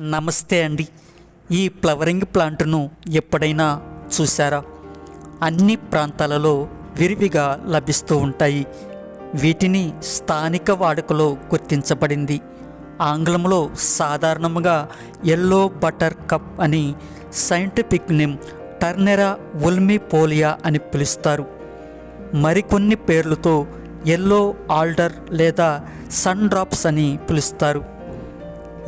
నమస్తే అండి. ఈ ఫ్లవరింగ్ ప్లాంట్ను ఎప్పుడైనా చూసారా అన్ని ప్రాంతాలలో విరివిగా లభిస్తూ ఉంటాయి. వీటిని స్థానిక వాడుకలో గుర్తించబడింది. ఆంగ్లంలో సాధారణంగా ఎల్లో బటర్ కప్ అని సైంటిఫిక్ నేమ్ టర్నెరా ఉల్మిపోలియా అని పిలుస్తారు. మరికొన్ని పేర్లతో ఎల్లో ఆల్డర్ లేదా సన్ డ్రాప్స్ అని పిలుస్తారు.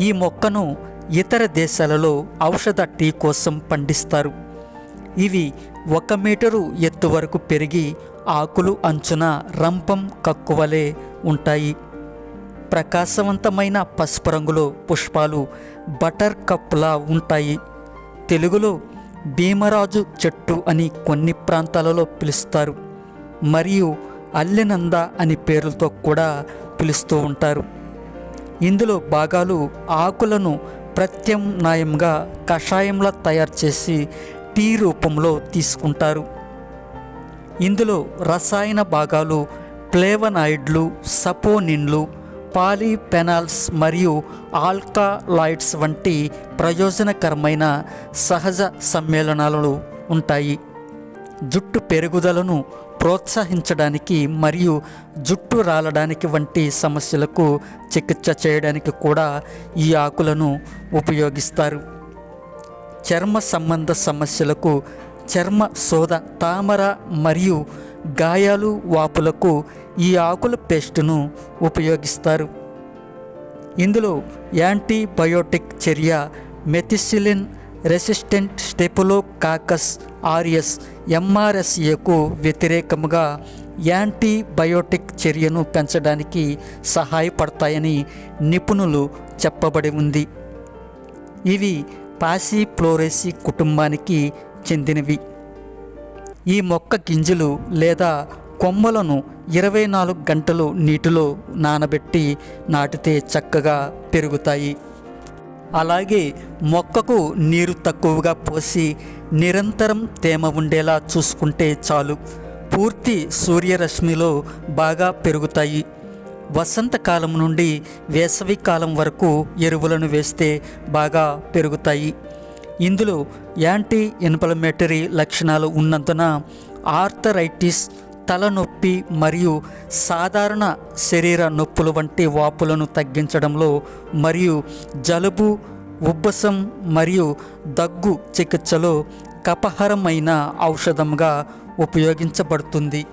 ఈ మొక్కను ఇతర దేశాలలో ఔషధ టీ కోసం పండిస్తారు. ఇవి ఒక మీటరు ఎత్తు వరకు పెరిగి ఆకులు అంచున రంపం కక్కువలే ఉంటాయి. ప్రకాశవంతమైన పసుపు రంగులో పుష్పాలు బటర్ కప్లా ఉంటాయి. తెలుగులో భీమరాజు చెట్టు అని కొన్ని ప్రాంతాలలో పిలుస్తారు. మరియు అల్లెనంద అని పేర్లతో కూడా పిలుస్తూ ఉంటారు. ఇందులో భాగాలు ఆకులను ప్రత్యామ్నాయంగా కషాయంలా తయారు చేసి టీ రూపంలో తీసుకుంటారు. ఇందులో రసాయన భాగాలు ప్లేవనాయిడ్లు సపోనిన్లు పాలీపెనాల్స్ మరియు ఆల్కలాయిడ్స్ వంటి ప్రయోజనకరమైన సహజ సమ్మేళనాలు ఉంటాయి. జుట్టు పెరుగుదలను ప్రోత్సహించడానికి మరియు జుట్టు రాలడానికి వంటి సమస్యలకు చికిత్స చేయడానికి కూడా ఈ ఆకులను ఉపయోగిస్తారు. చర్మ సంబంధ సమస్యలకు చర్మ శోధ తామర మరియు గాయాలు వాపులకు ఈ ఆకుల పేస్టును ఉపయోగిస్తారు. ఇందులో యాంటీబయోటిక్ చర్య మెథిసిలిన్ రెసిస్టెంట్ స్టెపులోకాకస్ ఆర్యస్ ఎంఆర్ఎస్ఏకు వ్యతిరేకముగా యాంటీబయోటిక్ చర్యను పెంచడానికి సహాయపడతాయని నిపుణులు చెప్పబడి ఉంది. ఇవి పాసిఫ్లోరేసి కుటుంబానికి చెందినవి. ఈ మొక్క గింజలు లేదా కొమ్మలను ఇరవై నాలుగు గంటలు నీటిలో నానబెట్టి నాటితే చక్కగా పెరుగుతాయి. అలాగే మొక్కకు నీరు తక్కువగా పోసి నిరంతరం తేమ ఉండేలా చూసుకుంటే చాలు. పూర్తి సూర్యరశ్మిలో బాగా పెరుగుతాయి. వసంతకాలం నుండి వేసవి కాలం వరకు ఎరువులను వేస్తే బాగా పెరుగుతాయి. ఇందులో యాంటీ ఇన్ఫ్లమేటరీ లక్షణాలు ఉన్నందున ఆర్థరైటిస్ తలనొప్పి మరియు సాధారణ శరీర నొప్పులు వంటి వాపులను తగ్గించడంలో మరియు జలుబు ఉబ్బసం మరియు దగ్గు చికిత్సలో కపహరమైన ఔషధంగా ఉపయోగించబడుతుంది.